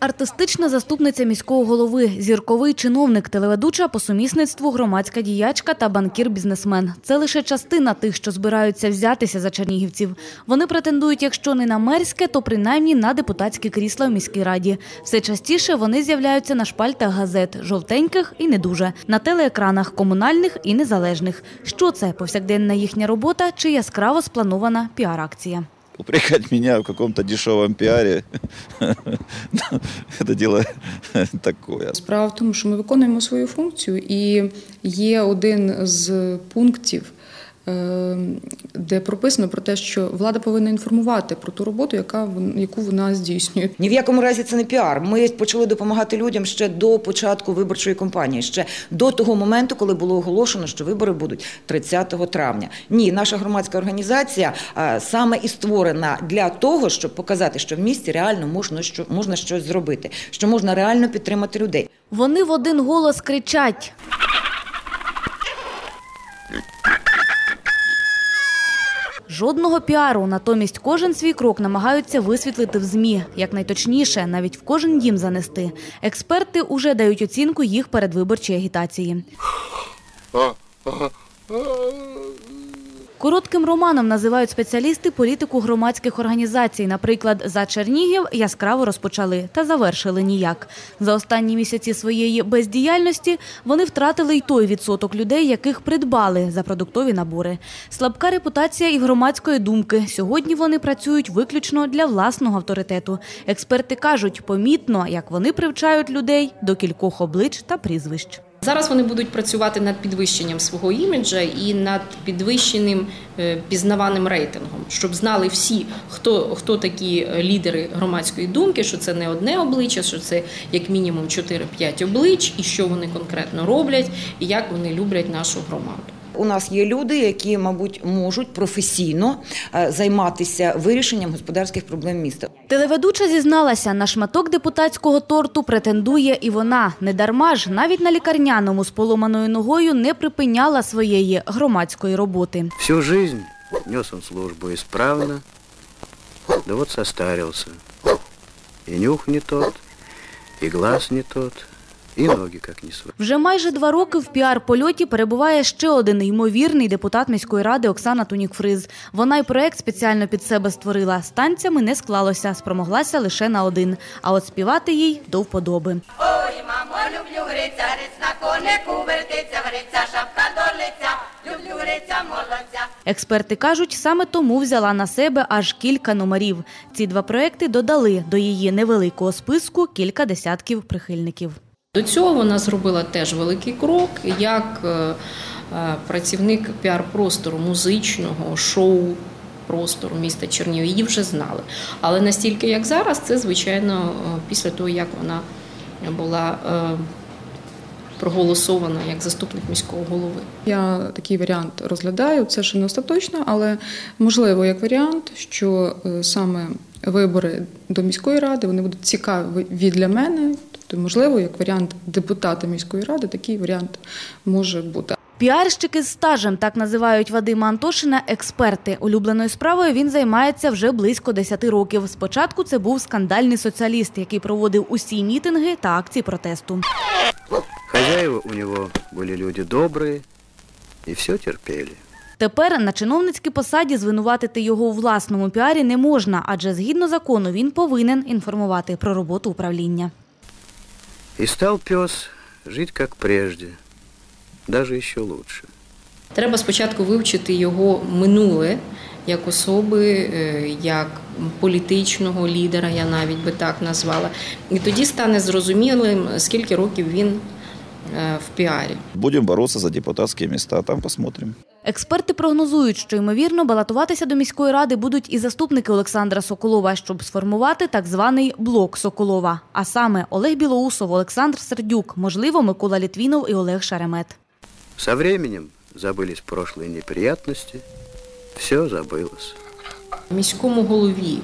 Артистична заступниця міського голови, зірковий чиновник, телеведуча по сумісництву, громадська діячка та банкір-бізнесмен. Це лише частина тих, що збираються взятися за чернігівців. Вони претендують, якщо не на мерське, то принаймні на депутатські крісла в міській раді. Все частіше вони з'являються на шпальтах газет жовтеньких і не дуже, на телеекранах комунальних і незалежних. Що це повсякденна їхня робота чи яскраво спланована піар-акція? Упрекать меня в каком-то дешевом піарі. Це діло таке. Справа в тому, що ми виконуємо свою функцію, і є один з пунктів, е, де прописано про те, що влада повинна інформувати про ту роботу, яка яку вона здійснює. Ні в якому разі це не піар. Ми почали допомагати людям ще до початку виборчої кампанії, ще до того моменту, коли було оголошено, що вибори будуть 30 травня. Ні, наша громадська організація саме і створена для того, щоб показати, що в місті реально можна що можна щось зробити, що можна реально підтримати людей. Вони в один голос кричать. Жодного піару, натомість кожен свій крок намагаються висвітлити в ЗМІ, як найточніше, навіть в кожен дім занести. Експерти уже дають оцінку їх передвиборчій агітації. Коротким романом називають спеціалісти політику громадських організацій. Наприклад, за Чернігів яскраво розпочали та завершили ніяк. За останні місяці своєї бездіяльності вони втратили й той відсоток людей, яких придбали за продуктові набори. Слабка репутація і громадської думки. Сьогодні вони працюють виключно для власного авторитету. Експерти кажуть, помітно, як вони привчають людей до кількох облич та прізвищ. Зараз вони будуть працювати над підвищенням свого іміджа і над підвищеним е, пізнаваним рейтингом, щоб знали всі, хто, хто такі е, лідери громадської думки, що це не одне обличчя, що це як мінімум 4-5 облич, і що вони конкретно роблять, і як вони люблять нашу громаду. У нас є люди, які, мабуть, можуть професійно е, займатися вирішенням господарських проблем міста. Телеведуча зізналася, на шматок депутатського торту претендує і вона. Недарма ж навіть на лікарняному з поломаною ногою не припиняла своєї громадської роботи. Всю жизнь нес он службу исправно, да вот состарился. И нюх не тот, и глаз не тот, и ноги как не свои. Вже майже два роки в піар-польоті перебуває ще один ймовірний депутат міської ради Оксана Тунік-Фриз. Вона й проект спеціально під себе створила. З танцями не склалося, спромоглася лише на один. А от співати їй до вподоби. Ой, мамо, люблю гриця, гриць на конику вертиться, гриця, шапка до лиця, люблю гриця, молодця. Експерти кажуть, саме тому взяла на себе аж кілька номерів. Ці два проекти додали до її невеликого списку кілька десятків прихильників. До цього вона зробила теж великий крок як е, е, працівник піар-простору музичного шоу. Простору міста Чернігів її вже знали. Але настільки, як зараз, це звичайно е, після того, як вона була проголосована як заступник міського голови. Я такий варіант розглядаю. Це ще не остаточно, але можливо як варіант, що саме вибори до міської ради вони будуть цікаві для мене. Тобто, можливо, як варіант депутата міської ради, такий варіант може бути. Піарщики з стажем так називають Вадима Антошина експерти. Улюбленою справою він займається вже близько 10 років. Спочатку це був скандальний соціаліст, який проводив усі мітинги та акції протесту. Хозяева у него были люди добрые и все терпели. Тепер на чиновницькій посаді звинуватити його у власному піарі не можна, адже згідно закону він повинен інформувати про роботу управління. И стал пес жить как прежде, даже еще лучше. Треба спочатку вивчити його минуле як особи, е, як політичного лідера, я навіть би так назвала. І тоді стане зрозумілим, скільки років він е, в піарі. Будем бороться за депутатские места, там посмотрим. Експерти прогнозують, що ймовірно балотуватися до міської ради будуть і заступники Олександра Соколова, щоб сформувати так званий блок Соколова. А саме Олег Білоусов, Олександр Сердюк, можливо, Микола Літвінов і Олег Шеремет. Со временем забылись прошлые неприятности, все забылось. Міському голові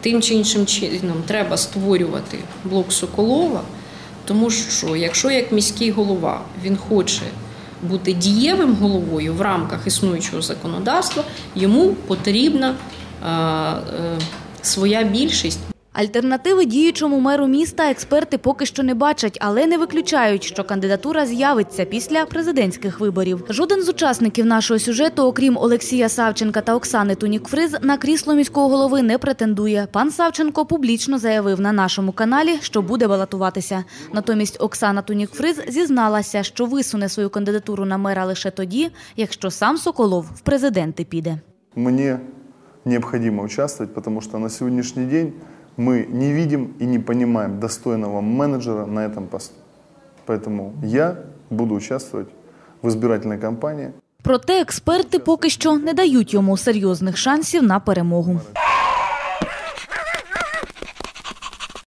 тим чи іншим чином треба створювати блок Соколова, тому що якщо як міський голова він хоче бути дієвим головою в рамках існуючого законодавства, йому потрібна е, е, своя більшість. Альтернативи діючому меру міста експерти поки що не бачать, але не виключають, що кандидатура з'явиться після президентських виборів. Жоден з учасників нашого сюжету, окрім Олексія Савченка та Оксани Тунік-Фриз, на крісло міського голови не претендує. Пан Савченко публічно заявив на нашому каналі, що буде балотуватися. Натомість Оксана Тунік-Фриз зізналася, що висуне свою кандидатуру на мера лише тоді, якщо сам Соколов в президенти піде. Мне необходимо участвовать, потому что на сегодняшний день мы не видим и не понимаем достойного менеджера на этом посту. Поэтому я буду участвовать в избирательной кампании. Проте експерти поки що не дають йому серйозних шансів на перемогу.